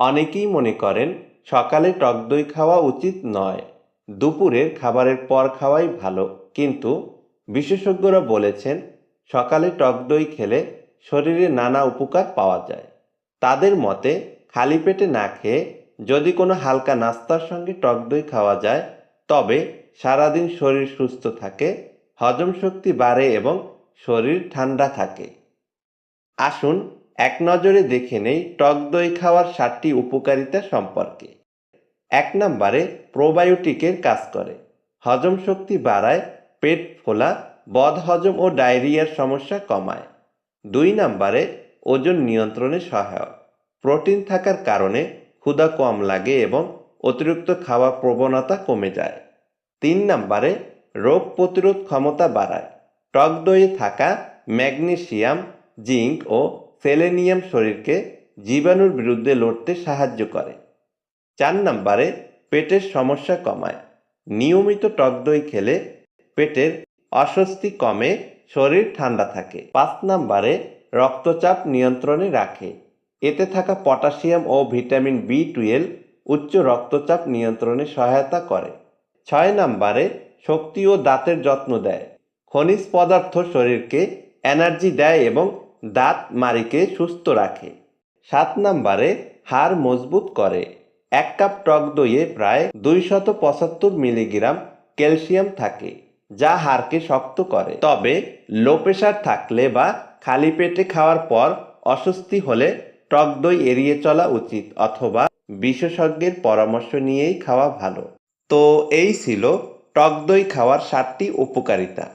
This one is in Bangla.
অনেকেই মনে করেন সকালে টক দই খাওয়া উচিত নয়, দুপুরের খাবারের পর খাওয়াই ভালো। কিন্তু বিশেষজ্ঞরা বলেছেন, সকালে টক দই খেলে শরীরে নানা উপকার পাওয়া যায়। তাদের মতে, খালি পেটে না খেয়ে যদি কোনো হালকা নাস্তার সঙ্গে টক দই খাওয়া যায়, তবে সারাদিন শরীর সুস্থ থাকে, হজম শক্তি বাড়ে এবং শরীর ঠান্ডা থাকে। আসুন এক নজরে দেখে নেই টক দই খাওয়ার সাতটি উপকারিতা সম্পর্কে। এক নম্বরে, প্রোবায়োটিকের কাজ করে। হজম শক্তি বাড়ায়, পেট ফোলা বদহজম ও ডায়রিয়ার সমস্যা কমায়। দুই নম্বরে, ওজন নিয়ন্ত্রণে সহায়ক। প্রোটিন থাকার কারণে ক্ষুধা কম লাগে এবং অতিরিক্ত খাওয়া প্রবণতা কমে যায়। তিন নম্বরে, রোগ প্রতিরোধ ক্ষমতা বাড়ায়। টক দইয়ে থাকা ম্যাগনেসিয়াম, জিঙ্ক ও সেলেনিয়াম শরীরকে জীবাণুর বিরুদ্ধে লড়তে সাহায্য করে। চার নম্বরে, পেটের সমস্যা কমায়। নিয়মিত টক দই খেলে পেটের অস্বস্তি কমে, শরীর ঠান্ডা থাকে। পাঁচ নম্বরে, রক্তচাপ নিয়ন্ত্রণে রাখে। এতে থাকা পটাশিয়াম ও ভিটামিন বি টুয়েলভ উচ্চ রক্তচাপ নিয়ন্ত্রণে সহায়তা করে। ছয় নম্বরে, শক্তি ও দাঁতের যত্ন দেয়। খনিজ পদার্থ শরীরকে এনার্জি দেয় এবং দাঁত মারিকে সুস্থ রাখে। সাত নম্বরে হাড় মজবুত করে। এক কাপ টক দইয়ে প্রায় দুইশত পঁচাত্তর মিলিগ্রাম ক্যালসিয়াম থাকে, যা হাড়কে শক্ত করে। তবে লো প্রেশার থাকলে বা খালি পেটে খাওয়ার পর অস্বস্তি হলে টক দই এড়িয়ে চলা উচিত অথবা বিশেষজ্ঞের পরামর্শ নিয়েই খাওয়া ভালো। তো এই ছিল টক দই খাওয়ার সাতটি উপকারিতা।